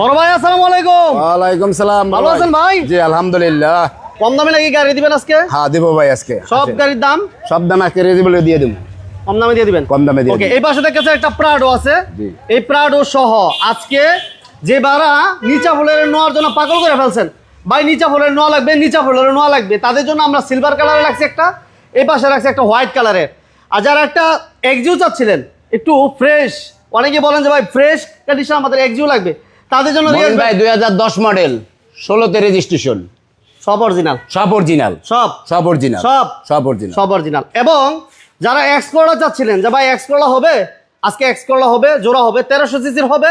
বড় ভাই আসসালামু আলাইকুম। ওয়ালাইকুম সালাম ভালো আছেন ভাই? জি আলহামদুলিল্লাহ। কম দামে নাকি গাড়ি দিবেন আজকে? হ্যাঁ দিব ভাই আজকে। সব গাড়ির দাম? সব দাম আজকে রেজিবলে দিয়ে দেবো। কম দামে দিয়ে দিবেন? কম দামে দিয়ে ওকে। এই পাশে দেখতেছে একটা প্রাডো আছে। এই প্রাডো সহ আজকে যে বারা নিচা ফুলের নোয়ার জন্য পাগল করে ফেলছেন ভাই নিচা ফুলের নোয়া লাগবে নিচা ফুলের নোয়া লাগবে। তাদের জন্য আমরা সিলভার কালারে রাখছি একটা এই পাশে রাখছি একটা হোয়াইট কালারের আর যারা একটা এক্সিউ চাচ্ছিলেন একটু ফ্রেশ অনেকে বলেন যে ভাই ফ্রেশ কন্ডিশন আমাদের এক্সিউ লাগবে। তাদের জন্য মনির ভাই দুই হাজার দশ মডেল ষোলোতে রেজিস্ট্রেশন সব অরিজিনাল সব অরিজিনাল সব? সব অরিজিনাল সব? সব অরিজিনাল সব অরিজিনাল এবং যারা এক্সপ্লোরার চাচ্ছিলেন যে ভাই এক্সপ্লোরার হবে আজকে এক্সপ্লোরার হবে জোড়া হবে তেরোশো সিসির হবে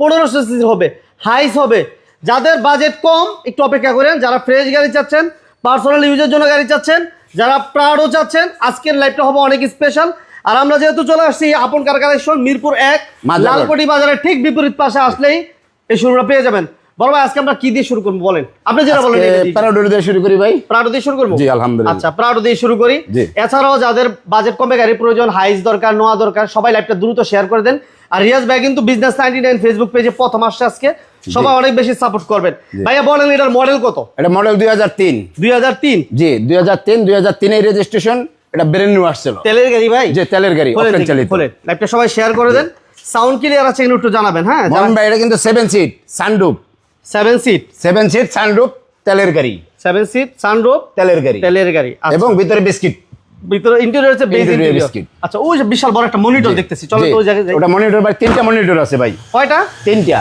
পনেরোশো সিসির হবে হাইস হবে। যাদের বাজেট কম একটু অপেক্ষা করেন যারা ফ্রেশ গাড়ি চাচ্ছেন পার্সোনাল ইউজের জন্য গাড়ি চাচ্ছেন যারা প্রাউডও চাচ্ছেন আজকের লাইভটা হবে অনেক স্পেশাল আর আমরা যেহেতু চলে আসছি আপন কার কালেকশন মিরপুর এক। লালকটি বাজারের ঠিক বিপরীত পাশে আসলেই এই শুরুটা পেয়ে যাবেন। বড় ভাই আজকে আমরা কি দিয়ে শুরু করব বলেন? আপনি যেটা বলেন এটা দিয়ে। শুরু করি ভাই। প্রাউড দিয়ে শুরু করব? জি, আলহামদুলিল্লাহ। আচ্ছা প্রাউড দিয়ে শুরু করি। এছাড়াও যাদের বাজেট কমে গাড়ি প্রয়োজন হাইস দরকার নোয়া দরকার সবাই লাইভটা দ্রুত শেয়ার করে দেন। আর রিয়াজ ভাই কিন্তু বিজনেস নাইনটি নাইন ফেসবুক পেজে প্রথম আসছে আজকে। সবাই অনেক বেশি সাপোর্ট করবেন। ভাইয়া বলেন এটার মডেল কত? এটা মডেল দুই হাজার তিন। দুই হাজার তিন? জি দুই হাজার তিন দুই হাজার তিনের রেজিস্ট্রেশন এটা ব্রেন নিউ আসছিল। তেলের গাড়ি ভাই? যে তেলের গাড়ি চালিত লাইভটা সবাই শেয়ার করে দেন। সাউন্ড ক্লিয়ার আছে কিনা একটু জানাবেন হ্যাঁ? মোহন ভাই এটা কিন্তু seven seat sunroof seven seat seven seat sunroof তেলের গাড়ি। সেভেন সিট সানরুফ তেলের গাড়ি। তেলের গাড়ি। আচ্ছা, এবং ভিতরে বিস্কিট। ভিতরে ইন্টেরিয়র হচ্ছে বেজ biscuit। আচ্ছা ওই যে বিশাল বড় একটা মনিটর দেখতেছি। চলো তো ওই জায়গায় যাই। ওটা মনিটর ভাই তিনটা মনিটর আছে ভাই। কয়টা? তিনটা।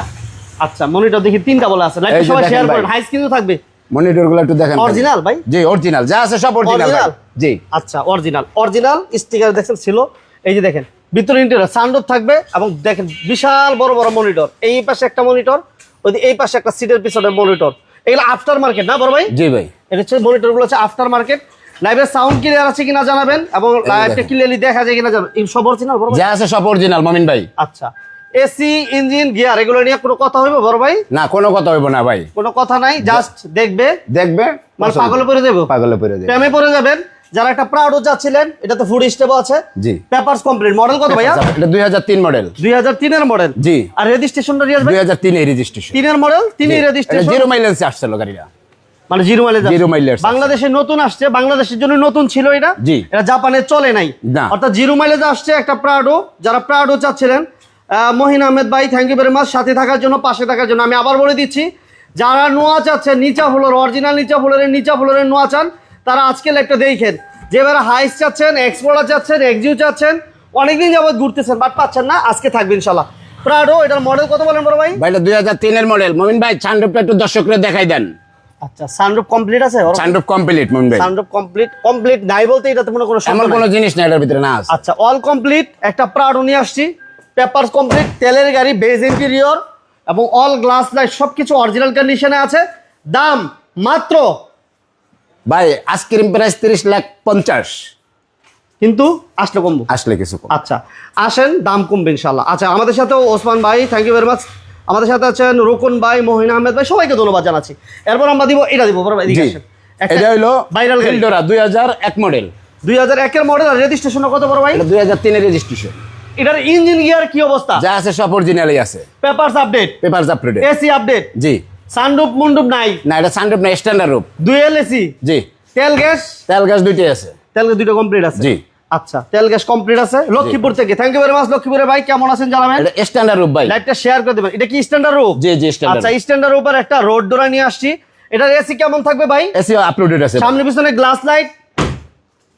আচ্ছা মনিটর দেখি তিনটা বলা আছে। লাইভটা সবাই শেয়ার। করেন। হাইস কিন্তু থাকবে। মনিটরগুলো একটু দেখেন। Original ভাই? জি অরিজিনাল যা আছে সব অরিজিনাল জি। আচ্ছা অরিজিনাল অরিজিনাল স্টিকার দেখছেন ছিল। এই যে দেখেন। ভিতরে ইন্টেরিয়র সানরুফ থাকবে এবং দেখেন বিশাল বড় বড় মনিটর এই পাশে একটা মনিটর ওই এই পাশে একটা সিটের পিছনে মনিটর এগুলো আফটার মার্কেট না বড় ভাই? জি ভাই। এটা হচ্ছে মনিটরগুলো হচ্ছে আফটার মার্কেট লাইভের সাউন্ড ক্লিয়ার আছে কিনা জানাবেন এবং লাইভটা। ক্লিয়ারলি দেখা যায় কিনা জানাবেন। সব অরিজিনাল বড় যা আছে সব অরিজিনাল মমিন ভাই। আচ্ছা। এসি ইঞ্জিন গিয়ার এগুলো নিয়ে কোনো কথা হইবে বড় ভাই? না কোনো কথা হইব না ভাই। কোনো কথা নাই জাস্ট দেখবে। দেখবে মানে পাগলে পড়ে যাব। পাগলে পড়ে যাবে। প্রেমে পড়ে যাবেন। যারা একটা প্রাউডও যাচ্ছিলেন এটা তো ফুড স্টেপ আছে। জি। পেপারস কমপ্লিট মডেল কত ভাইয়া? এটা দুই হাজার তিন মডেল দুই হাজার তিনের মডেল জি। আর রেজিস্ট্রেশনটা রিয়াজ ভাই দুই হাজার তিনে রেজিস্ট্রেশন তিনের মডেল তিনই রেজিস্ট্রেশন জিরো মাইলেন্সে আসছিল গাড়িটা। মানে জিরো মাইলেজ জিরো আছে। বাংলাদেশে নতুন আসছে বাংলাদেশের জন্য নতুন ছিল এটা। জি। এটা জাপানে চলে নাই। না। অর্থাৎ জিরো মাইলেজ আসছে একটা প্রাউডো যারা প্রাউডো চাচ্ছিলেন মহিন আহমেদ ভাই থ্যাংক ইউ ভেরি মাচ সাথে থাকার জন্য পাশে থাকার জন্য আমি আবার বলে দিচ্ছি যারা নোয়া চাচ্ছেন নিচা ফ্লোর অরিজিনাল নিচা ফ্লোরের নিচা ফ্লোরের নোয়া চান তারা আজকে একটা দেখেন। যে এবারে হাইস চাচ্ছেন এক্সপ্লোরার চাচ্ছেন এক্সিউ চাচ্ছেন অনেকদিন যাবত ঘুরতেছেন বাট পাচ্ছেন না আজকে থাকবে ইনশাল্লাহ প্রাউডো এটার মডেল কত বলেন বড় ভাই? ভাই এটা দুই হাজার তিনের মডেল মমিন ভাই চান্ডপটা একটু দর্শকরা দেখাই দেন। আচ্ছা সানরুফ কমপ্লিট আছে? চান্ডপ কমপ্লিট মমিন ভাই। সানরুফ কমপ্লিট কমপ্লিট নাই বলতে এটাতে মনে কোনো এমন কোনো জিনিস না এটার ভিতরে না আছে। আচ্ছা অল কমপ্লিট একটা প্রাউডো নিয়ে আসছি। পেপারস কমপ্লিট তেলের গাড়ি বেজ ইন্টেরিয়র এবং অল গ্লাস লাইট সব কিছু অরিজিনাল কন্ডিশনে আছে। দাম মাত্র ভাই আইসক্রিম প্রাইস তিরিশ লাখ পঞ্চাশ। কিন্তু আসলে কমবো। আসলে কিছু আচ্ছা আসেন দাম কমবে ইনশাল্লাহ আচ্ছা আমাদের সাথে ওসমান ভাই থ্যাংক ইউ ভেরি মাচ আমাদের সাথে আছেন রোকন ভাই মহিন আহমেদ ভাই সবাইকে ধন্যবাদ জানাচ্ছি। এরপর আমরা দিব এটা দিব ভাই এদিকে আসেন। এটা হইল ভাইরাল এলডোরা দুই হাজার এক মডেল দুই হাজার একের মডেল আর রেজিস্ট্রেশন কত বড় ভাই? দুই হাজার তিনের রেজিস্ট্রেশন এটার ইঞ্জিন গিয়ার কি অবস্থা? যা আছে সব অরিজিনালই আছে। Papers update paper update AC update জি। সানরুপ মুন্ডুপ নাই। না এটা সানরুপ না স্ট্যান্ডার্ড রূপ। দুয়েল এসি জি। তেল গ্যাস? তেল গাছ দুইটাই আছে। তেল গ্যাস দুইটা কমপ্লিট আছে? জি। আচ্ছা তেল গ্যাস কমপ্লিট আছে। লক্ষ্মীপুর থেকে। থ্যাংক ইউ ভেরি মাচ লক্ষ্মীপুরের ভাই। কেমন আছেন জানাবেন? এটা স্ট্যান্ডার্ড রূপ ভাই। লাইভটা শেয়ার করে দেবেন। এটা কি স্ট্যান্ডার্ড রূপ? জি জি স্ট্যান্ডার্ড আচ্ছা স্ট্যান্ডার্ড উপর একটা রোড ডোরা নিয়ে আসছি। এটার এসি কেমন থাকবে ভাই? এসি আপলোডেড আছে সামনে পিছনে গ্লাস লাইট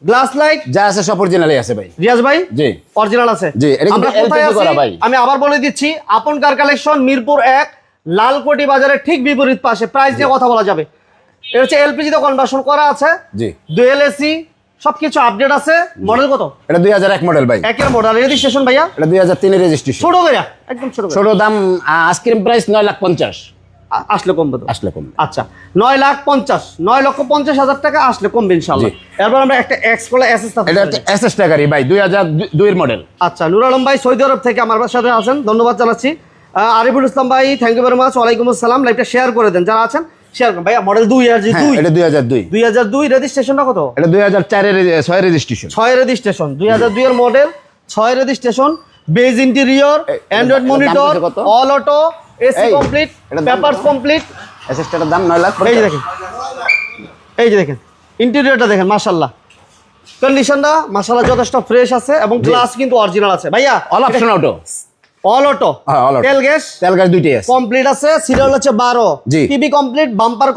গ্লাস লাইট যা আছে সব অরিজিনালই আছে ভাই। রিয়াজ ভাই? জি। অরিজিনাল আছে। জি, এটা কিন্তু আছি? করা ভাই। আমি আবার বলে দিচ্ছি আপন কার কালেকশন মিরপুর এক। লালকোটি বাজারের ঠিক বিপরীত পাশে প্রাইস নিয়ে কথা বলা যাবে। এটা হচ্ছে এলপিজি তে কনভার্সন করা আছে। জি। ডুয়েল এসি সবকিছু আপডেট আছে। মডেল কত? এটা দুই হাজার এক মডেল ভাই। একের মডেল রেজিস্ট্রেশন ভাইয়া? এটা দুই হাজার তিনের রেজিস্ট্রেশন ছোট ভাইয়া একদম ছোট ছোট দাম আইসক্রিম প্রাইস নয় লাখ পঞ্চাশ। আ- আসলে কমবে তো। আসলে কম আচ্ছা নয় লাখ পঞ্চাশ নয় লক্ষ পঞ্চাশ হাজার টাকা আসলে কমবে ইনশাল্লাহ। এরপর আমরা একটা এক্স করলে এসএস এসএস গাড়ি ভাই দুই হাজার দুইয়ের মডেল আচ্ছা নুর আলম ভাই সৌদি আরব থেকে আমার সাথে আছেন। ধন্যবাদ জানাচ্ছি। আরিফুল ইসলাম ভাই থ্যাংক ইউ ভেরি মাচ ওয়ালাইকুম আসসালাম। লাইভটা শেয়ার করে দেন যারা আছেন শেয়ার করুন। ভাইয়া মডেল দুই জি হ্যাঁ দুই? এটা দুই হাজার দুই। দুই হাজার দুই রেজিস্ট্রেশনটা কত? এটা দুই হাজার চারের ছয় রেজিস্ট্রেশন ছয় রেজিস্ট্রেশন দুই হাজার দুই এর মডেল ছয় registration beige interior Android monitor all auto AC complete papers? Complete এসএসটার দাম নয় লাখ এই যে দেখেন। এই যে দেখেন। ইন্টেরিয়রটা দেখেন মাশাল্লাহ কন্ডিশনটা মাশাল্লাহ যথেষ্ট ফ্রেশ আছে এবং গ্লাস কিন্তু অরিজিনাল আছে। ভাইয়া all option auto all auto হ্যাঁ, তেল গ্যাস। তেল গাছ দুইটাই আছে। কমপ্লিট আছে সিরিয়াল হচ্ছে বারো। জি। টিভি কমপ্লিট বাম্পার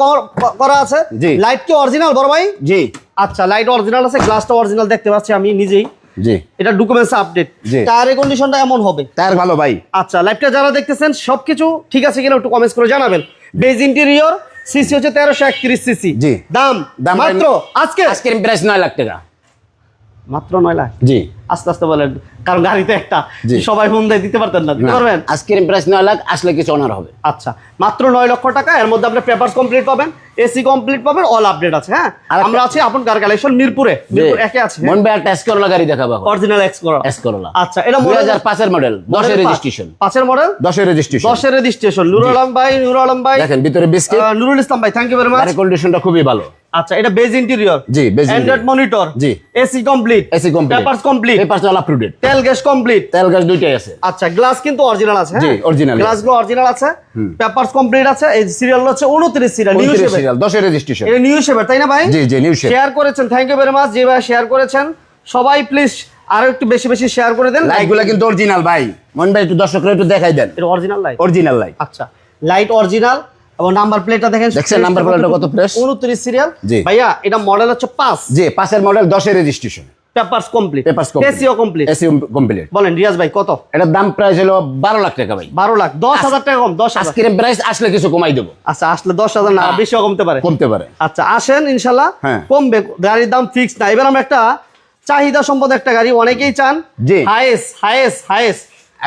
করা আছে। লাইট কি অরিজিনাল বড় ভাই? জি। আচ্ছা লাইট অরিজিনাল আছে গ্লাসটা অরিজিনাল দেখতে পাচ্ছি আমি নিজেই। জি। এটা ডকুমেন্টস আপডেট। টায়ারের কন্ডিশনটা এমন হবে। টায়ার ভালো ভাই। আচ্ছা লাইভটা যারা দেখতেছেন সবকিছু ঠিক আছে কিনা একটু কমেন্টস করে জানাবেন। বেজ ইন্টেরিয়র সিসি হচ্ছে তেরোশো একত্রিশ সিসি জি। দাম? দাম মাত্র? আজকে? আজকের প্রাইস নয় লাখ টাকা। মাত্র নয় লাখ? জি। আস্তে আস্তে বলেন কারণ গাড়িতে একটা সবাই ফোন দিয়ে দিতে পারতেন না দিতে পারবেন? আজকের প্রাইস নয় লাখ আসলে কিছু অনার হবে। আচ্ছা মাত্র নয় লক্ষ টাকা এর মধ্যে আপনার পেপার কমপ্লিট পাবেন এসি কমপ্লিট পাবেন অল আপডেট আছে হ্যাঁ? আমরা আছি আপন কার কালেকশন মিরপুরে। মিরপুর একে আছে মন ভাই একটা এস করলা গাড়ি দেখাবো অরিজিনাল এক্স করা এস করলা আচ্ছা এটা দুই মডেল হাজার পাঁচের মডেল দশের রেজিস্ট্রেশন পাঁচের মডেল দশের রেজিস্ট্রেশন দশের রেজিস্ট্রেশন নুরুল আলম ভাই নুরুল আলম ভাই। দেখেন ভিতরে বিস্কিট নুরুল ইসলাম ভাই থ্যাংক ইউ ভেরি মাচ গাড়ির কন্ডিশনটা খুবই ভালো। আচ্ছা এটা বেজ ইন্টেরিয়র জি, interior। Android monitor G. AC complete AC complete papers complete papers all up to date তেল গ্যাস কমপ্লিট তেল গাছ দুইটাই আছে। আচ্ছা গ্লাস কিন্তু অরিজিনাল আছে জি, original। গ্লাসগুলো অরিজিনাল আছে পেপারস কমপ্লিট আছে এই সিরিয়াল হচ্ছে 29 সিরিয়াল নিউ সিরিয়াল দশের রেজিস্ট্রেশন এটা নিউ শেপের তাই না ভাই? জি জি নিউ শেপ শেয়ার করেছেন থ্যাংক ইউ ভেরি মাচ যে ভাই শেয়ার করেছেন। সবাই প্লিজ আরও একটু বেশি বেশি শেয়ার করে দেন। লাইটগুলো কিন্তু অরিজিনাল ভাই। মন ভাই একটু দর্শকরা একটু দেখাই দেন। এটা অরিজিনাল লাইট অরিজিনাল লাইট আচ্ছা লাইট অরিজিনাল এবং নাম্বার প্লেটটা দেখেন দেখছেন number plate টা কত fresh? 29 সিরিয়াল। ভাইয়া এটা মডেল হচ্ছে 5 জি পাঁচের মডেল দশের registration papers complete papers complete SEO complete AC complete বলেন রিয়াজ ভাই কত? এটার দাম প্রাইস হলো বারো লাখ টাকা ভাই। বারো লাখ দশ হাজার টাকা কম দশ হাজার। আজকের প্রাইস আসলে কিছু কমাই দেবো। আচ্ছা আসলে দশ হাজার না বেশিও কমতে পারে। কমতে পারে। আচ্ছা আসেন ইনশাল্লাহ হ্যাঁ। কমবে গাড়ির দাম ফিক্স না। এবার আমরা একটা চাহিদা সম্পদ একটা গাড়ি অনেকেই চান জি। হাইস হাইস হাইস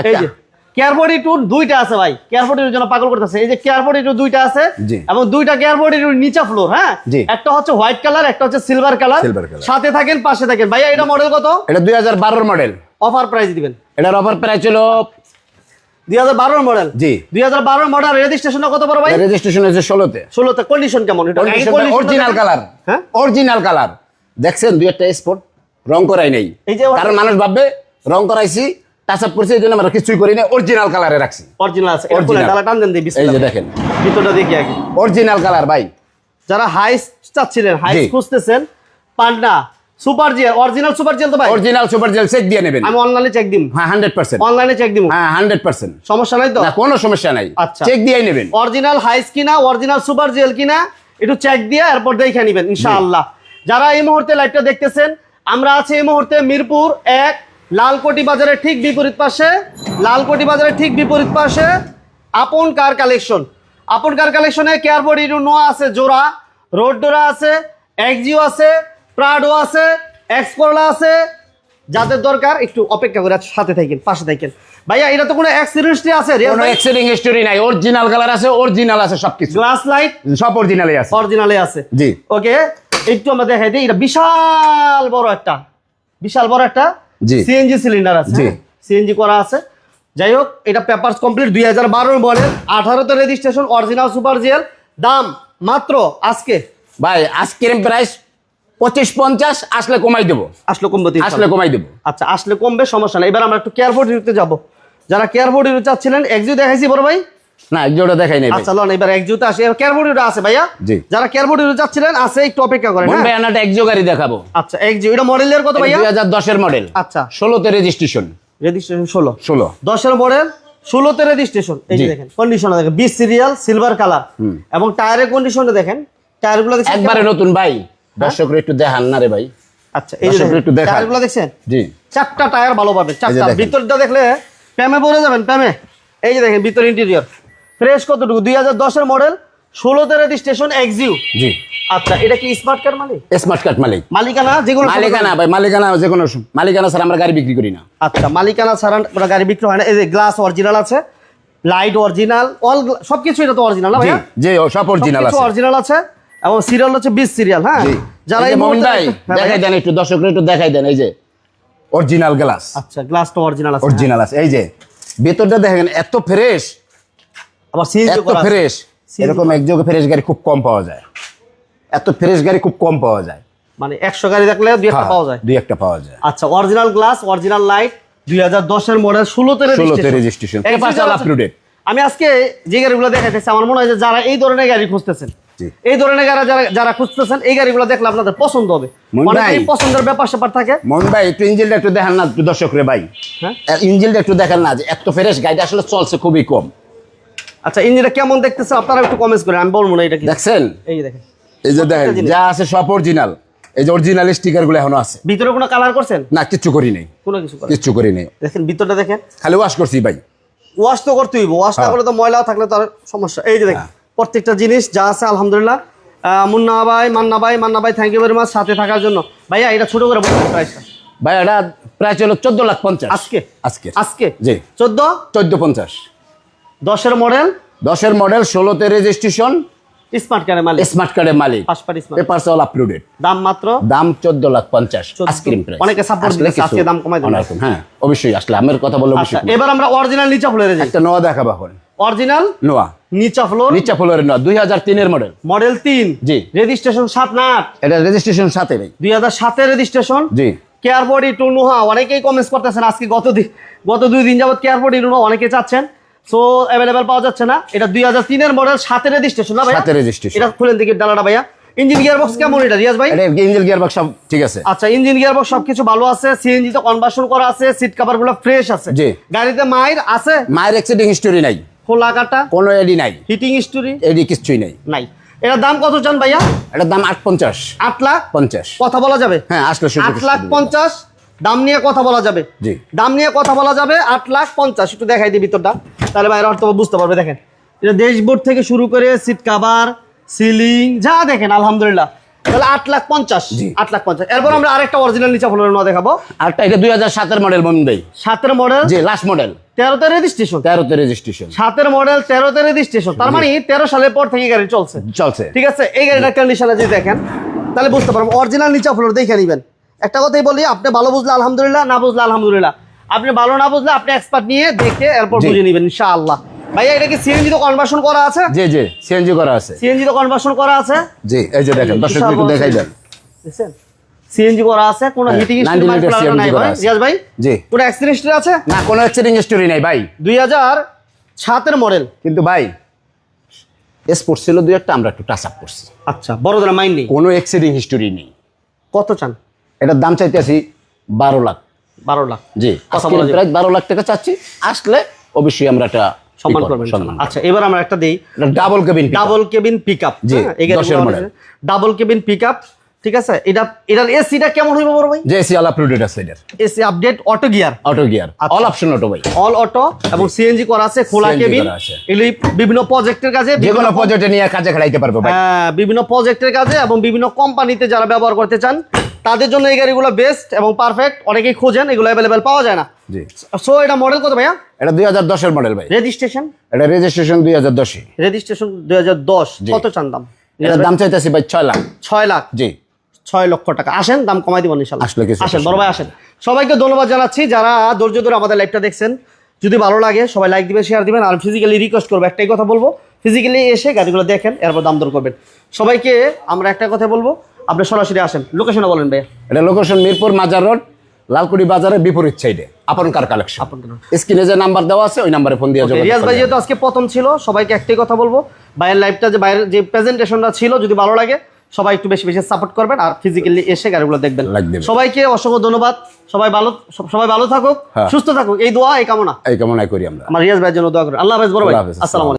এই যে কেয়ারবডি টুর দুইটা আছে ভাই। কেয়ারবডির জন্য পাগল করতেছে। এই যে টুর দুইটা আছে এবং দুইটা নিচা ফ্লোর হ্যাঁ? একটা হচ্ছে হোয়াইট কালার একটা হচ্ছে সিলভার কালার সাথে থাকেন পাশে থাকেন। ভাইয়া এটা মডেল কত? এটা দুই হাজার বারোর মডেল অফার প্রাইস দিবেন। এটার অফার প্রাইস মডেল জি। মডেল রেজিস্ট্রেশনটা কত বড় ভাই? রেজিস্ট্রেশন হয়েছে ষোলোতে। কন্ডিশন কেমন? এটা অরিজিনাল কালার হ্যাঁ? অরিজিনাল কালার দেখছেন দুই একটা স্পট রং করাই নেই। কারণ মানুষ ভাববে রং করাইছি টাচ আপ করছি এই জন্য আমরা কিছুই করি না অরিজিনাল কালারে রাখছি। অরিজিনাল আছে ডালা টান দেন এই যে দেখেন। ভিতরটা দেখি আগে। অরিজিনাল কালার ভাই। যারা হাইস চাচ্ছিলেন হাইস খুঁজতেছেন Panda super GL original super GL তো ভাই? অরিজিনাল সুপার জেল চেক দিয়ে নেবেন। আমি অনলাইনে চেক দিম। হ্যাঁ হান্ড্রেড পার্সেন্ট অনলাইনে চেক দিম। হ্যাঁ হান্ড্রেড পার্সেন্ট সমস্যা নাই তো? না কোনো সমস্যা নাই। আচ্ছা। চেক দিয়ে নেবেন। অরিজিনাল হাইস কিনা অরিজিনাল সুপার জিএল কিনা একটু চেক দিয়ে এরপর দেখে নেবেন ইনশাআল্লাহ। যারা এই মুহূর্তে লাইভটা দেখতেছেন আমরা আছি এই মুহূর্তে মিরপুর এক লালকোটি বাজারের ঠিক বিপরীত পাশে লালকোটি বাজারের ঠিক বিপরীত পাশে আপন কার কালেকশন? আপন কার কালেকশনে কেয়ারবোর্ড ইডু নোয়া আছে জোড়া রোড ডোরা আছে এক্সিও আছে প্রাডো আছে এক্সকোলা আছে। যাদের দরকার একটু অপেক্ষা করে সাথে থাকেন পাশে থাকেন। ভাইয়া এটা তো কোনো অ্যাক্সিডেন্টই আছে কোনো এক্সেডিং স্টোরি নাই। অরিজিনাল কালার আছে অরিজিনাল আছে সবকিছু। গ্লাস লাইট সব অরিজিনালই আছে। অরিজিনালে আছে। জি। ওকে একটু আমরা দেখাই দিই এটা বিশাল বড় একটা বিশাল বড় একটা। সিএনজি সিলিন্ডার আছে সিএনজি করা আছে। যাই হোক এটা পেপারস কমপ্লিট দুই হাজার বারোর মডেল আঠারোতে রেজিস্ট্রেশন অরিজিনাল সুপার জিএল দাম মাত্র আজকে। ভাই আজকের প্রাইস পঁচিশ পঞ্চাশ আসলে কমাই দেবো। আসলে কমবে আসলে। কমাই দেবো। আচ্ছা আসলে কমবে সমস্যা নেই। এবার আমরা একটু কেয়ারবোর্ড রিভিউতে যাব। যারা কেয়ারবোর্ড রিভিউ চাচ্ছিলেন একজিও দেখাইছি বড় ভাই। না একজোড়া দেখাই নেই। আচ্ছা লন এবার কেয়ারবোর্ড রিভিউ আছে ভাইয়া? জি। যারা কেয়ারবোর্ড রিভিউ চাচ্ছিলেন আছে একটু অপেক্ষা করেন হ্যাঁ? ভাই আনাটা একজো গাড়ি দেখাবো। আচ্ছা এটা মডেলের কত ভাইয়া? দুই হাজার দশের মডেল আচ্ছা। ষোলোতে রেজিস্ট্রেশন রেজিস্ট্রেশন ষোলো। ষোলো। দশের মডেল ষোলোতে রেজিস্ট্রেশন এই দেখেন কন্ডিশন দেখেন। বিশ সিরিয়াল সিলভার কালার এবং টায়ারের কন্ডিশনটা দেখেন টায়ারগুলো দেখছেন একবারে নতুন ভাই। দর্শকরা একটু দেখান না রে ভাই। আচ্ছা এই একটু দেখান। টায়ারগুলো দেখছেন? জি। চারটা টায়ার ভালো পাবেন চারটা। ভিতরটা দেখলে প্যামে পড়ে যাবেন প্যামে এই যে দেখেন ভিতর ইন্টেরিয়র ফ্রেশ কতটুকু? দুই হাজার দশের মডেল ষোলোতে রেজিস্ট্রেশন এক্সিউ জি। আচ্ছা এটা কি স্মার্ট কার মালিক? স্মার্ট কার্ড মালিক। মালিকানা যেগুলো মালিকানা ভাই মালিকানা যে কোনো মালিকানা স্যার আমরা গাড়ি বিক্রি করি না। আচ্ছা মালিকানা ছাড়া ওরা গাড়ি বিক্রি হয় না। এই যে গ্লাস অরিজিনাল আছে লাইট অরিজিনাল অল সবকিছু এটা তো অরিজিনাল না জি জি সব অরিজিনাল আছে। অরিজিনাল আছে এবং সিরিয়াল হচ্ছে বিশ সিরিয়াল হ্যাঁ? যারা এই ভাই হ্যাঁ, দেখাই দেন একটু দর্শকরা একটু দেখাই দেন এই যে অরিজিনাল গ্লাস আচ্ছা গ্লাসটা অরিজিনাল আছে অরিজিনাল আছে। এই যে ভেতরটা দেখেন এত ফ্রেশ আবার সিএনজি করা ফ্রেশ। এরকম এক যোগে ফ্রেশ গাড়ি খুব কম পাওয়া যায়। এত ফ্রেশ গাড়ি খুব কম পাওয়া যায়। মানে একশো গাড়ি দেখলে দুই একটা হ্যাঁ, পাওয়া যায়। দুই একটা পাওয়া যায়। আচ্ছা অরিজিনাল গ্লাস অরিজিনাল লাইট দুই হাজার দশের মডেল ষোলোতে ষোলোতে রেজিস্ট্রেশন আমি আজকে যে গাড়িগুলো দেখাইতেছি আমার মনে হয় যে যারা এই ধরনের গাড়ি খুঁজতেছেন এই ধরনের গাড়ি যারা যারা খুঁজতেছেন এই গাড়িগুলো দেখলে আপনাদের পছন্দ হবে। মন অনেকেই পছন্দের ব্যাপার স্যাপার থাকে। মন ভাই একটু ইঞ্জিনটা একটু দেখেন না দর্শক রে ভাই। হ্যাঁ? ইঞ্জিনটা একটু দেখেন না যে এত ফ্রেশ গাড়িটা আসলে চলছে খুবই কম। আচ্ছা ইঞ্জিনটা কেমন দেখতেছে? আপনারা একটু কমেন্টস করেন আমি বলব না এটা কি। দেখছেন? এই দেখেন। এই যে দেখেন যা আছে সব অরিজিনাল এই যে অরিজিনাল স্টিকারগুলো এখনও আছে। ভিতরে কোনো কালার করছেন? না কিচ্ছু করি নেই। কোনো কিছু কিচ্ছু করি নেই। দেখেন ভিতরটা দেখেন। খালি ওয়াশ করছি ভাই। ওয়াশ তো করতে হইব। ওয়াশ না হ্যাঁ। করলে তো ময়লা থাকলে তো আর সমস্যা। এই যে দেখেন প্রত্যেকটা জিনিস যা আছে আলহামদুলিল্লাহ। মুন্না ভাই মান্না ভাই মান্না ভাই থ্যাংক ইউ ভেরি মাচ সাথে থাকার জন্য। ভাইয়া এটা ছোট করে বলুন প্রাইসটা ভাই এটা প্রায় চলো চোদ্দ লাখ পঞ্চাশ। আজকে? আজকে। আজকে? জি। চোদ্দ? চোদ্দ পঞ্চাশ। দশের মডেল? দশের মডেল ষোলোতে রেজিস্ট্রেশন স্মার্ট কার্ডের মালিক। স্মার্ট কার্ডের মালিক। দাম মাত্র? দাম চোদ্দ লাখ পঞ্চাশ 14 আইসক্রিম প্রাইস অনেকে দিচ্ছে, আজকে দাম। হ্যাঁ অবশ্যই আসলে আমার কথা বললে আচ্ছা অবশ্যই এবার আমরা অরিজিনাল নিচা ফ্লোরে একটা নোয়া দেখাবো এখন। অরিজিনাল নোয়া নিচা ফ্লোর নিচা ফ্লোরের নোয়া দুই হাজার তিনের মডেল মডেল তিন? জি। রেজিস্ট্রেশন সাত না এটা রেজিস্ট্রেশন দুই হাজার রেজিস্ট্রেশন জি। কেয়ার বডি টুনুহা অনেকেই কমেন্টস করতেছেন আজকে গত গত দুই দিন যাবত কেয়ার বডি অনেকে চাচ্ছেন। সো অ্যাভেলেবেল পাওয়া যাচ্ছে না। এটা দুই হাজার তিনের মডেল সাতের রেজিস্ট্রেশন না ভাইয়া? সাথে রেজিস্ট্রেশন এটা খুলেন দিকে ডালাটা ভাইয়া। ইঞ্জিন গিয়ার বক্স কেমন এটা রিয়াজ ভাই? ইঞ্জিন গিয়ার সব ঠিক আছে। আচ্ছা ইঞ্জিন গিয়ার বক্স সবকিছু ভালো আছে সিএনজি তো কনভার্সন করা আছে সিট কভারগুলো ফ্রেশ আছে। জি। গাড়িতে মাইর আছে? মায়ের অ্যাক্সিডিং হিস্টোরি নাই। খোলা কাটা কোনো এডি নাই। হিটিং হিস্টোরি এডি কিছুই নাই। নাই। এটার দাম কত চান ভাইয়া? এটার দাম আট পঞ্চাশ। আট লাখ? পঞ্চাশ। কথা বলা যাবে? হ্যাঁ আসলে আট লাখ পঞ্চাশ। দাম নিয়ে কথা বলা যাবে। জি। দাম নিয়ে কথা বলা যাবে আট লাখ পঞ্চাশ একটু দেখাই দিই ভিতরটা। তাহলে বাইরে অর্থ বুঝতে পারবে দেখেন। এটা ড্যাশবোর্ড থেকে শুরু করে সিট কাভার সিলিং যা দেখেন আলহামদুলিল্লাহ। তাহলে আট লাখ পঞ্চাশ। আট লাখ পঞ্চাশ। এরপর আমরা আরেকটা অরিজিনাল নিচা ফ্লোরের নোয়া দেখাবো। আরটা এটা দুই হাজার সাতের মডেল মমিন ভাই সাতের মডেল জি লাস্ট মডেল তেরোতে রেজিস্ট্রেশন তেরোতে রেজিস্ট্রেশন সাতের মডেল তেরোতে রেজিস্ট্রেশন তার মানে তেরো সালের পর থেকে গাড়ি চলছে। চলছে। ঠিক আছে? এই গাড়িটার কন্ডিশনে যদি দেখেন। তাহলে বুঝতে পারব। অরিজিনাল নিচা ফ্লোর দেখে নেবেন। একটা কথাই বলি আপনি ভালো বুঝলে আলহামদুলিল্লাহ না বুঝলে আলহামদুলিল্লাহ। আপনি ভালো না বুঝলে আপনি এক্সপার্ট নিয়ে দেখে এরপর বুঝে নেবেন ইনশাআল্লাহ। ভাইয়া এটা কি সিএনজি তো কনভার্সন করা আছে? জি জি সিএনজি করা আছে। সিএনজি তো কনভার্সন করা আছে? জি এই যে দেখেন দর্শক একটু দেখাই দেন। দেখছেন? সিএনজি করা আছে কোনো হিটিং 90 লিটার CNG নাই ভাই। রিয়াজ ভাই জি। কোনো অ্যাক্সিডেন্ট আছে? না কোনো অ্যাক্সিডিং হিস্টোরি নাই ভাই। দুই হাজার সাতের মডেল কিন্তু ভাই স্পোর্টস ছিল দুই একটা আমরা একটু টাচ আপ করছি। আচ্ছা বড় বড়দের মাইন্ড নেই। কোনো অ্যাক্সিডিং হিস্টোরি নেই। কত চান? এটার দাম চাইতে আছি বারো লাখ। বারো লাখ। জি। প্রায় বারো লাখ টাকা চাচ্ছি। আসলে অবশ্যই আমরা একটা সম্মান করবেন। আচ্ছা এবার আমরা একটা দেই। Double cabin double cabin pickup জি, ডাবল কেবিন পিকআপ ঠিক আছে? এটা এটার এসিটা কেমন হইব বড় ভাই? যে এসি আল আপলোডেড আছে এটার। AC update auto gear auto gear. All option auto ভাই। অল অটো এবং সিএনজি করা আছে খোলা কেবিন আছে। এগুলি বিভিন্ন প্রজেক্টের কাজে বিভিন্ন প্রজেক্টে নিয়ে কাজে খাড়াইতে পারব ভাই। হ্যাঁ, বিভিন্ন প্রজেক্টের কাজে এবং বিভিন্ন কোম্পানিতে যারা ব্যবহার করতে চান তাদের জন্য এই গাড়িগুলো বেস্ট এবং পারফেক্ট অনেকেই খোঁজেন এগুলো অ্যাভেলেবেল পাওয়া যায় না। জি। সো এটা মডেল কত ভাইয়া? এটা দুই হাজার দশের মডেল ভাই। রেজিস্ট্রেশন এটা রেজিস্ট্রেশন দুই হাজার দশে রেজিস্ট্রেশন দুই হাজার দশ। কত চান দাম? এটার দাম চাইতেছি ভাই ছয় লাখ। ছয় লাখ? জি। ছয় লক্ষ টাকা। আসেন দাম কমাই দিব ইনশাল্লাহ। আসলে কিছু আসেন বড় ভাই আসেন। সবাইকে ধন্যবাদ জানাচ্ছি। যারা ধৈর্য ধরে আমাদের লাইভটা দেখছেন যদি ভালো লাগে সবাই লাইক দিবেন শেয়ার দিবেন আর ফিজিক্যালি রিকোয়েস্ট করব একটাই কথা বলব। ফিজিক্যালি এসে গাড়িগুলো দেখেন এরপর দাম দর করবেন। সবাইকে আমরা একটা কথা বলব আপনি সরাসরি আসেন। লোকেশনে বলেন ভাইয়া। এটা লোকেশন মিরপুর মাজার রোড লালকুড়ি বাজারের বিপরীত সাইডে আপন কার কালেকশন স্ক্রিনে যে নাম্বার দেওয়া আছে ওই নাম্বারে ফোন দিয়ে রিয়াজ ভাই যেহেতু আজকে প্রথম ছিল সবাইকে একটাই কথা বলব বাইরের লাইভটা যে বাইরের যে প্রেজেন্টেশনটা ছিল যদি ভালো লাগে সবাই একটু বেশি বেশি সাপোর্ট করবেন আর ফিজিক্যালি এসে গাড়িগুলো দেখবেন। সবাইকে অসংখ্য ধন্যবাদ। সবাই ভালো সবাই ভালো থাকুক হ্যাঁ। সুস্থ থাকুক। এই দোয়া এই কামনা। এই কামনাই করি আমরা। আমার রিয়াজ ভাইয়ের জন্য দোয়া করেন আল্লাহ হাফেজ বড় ভাই। আসসালামু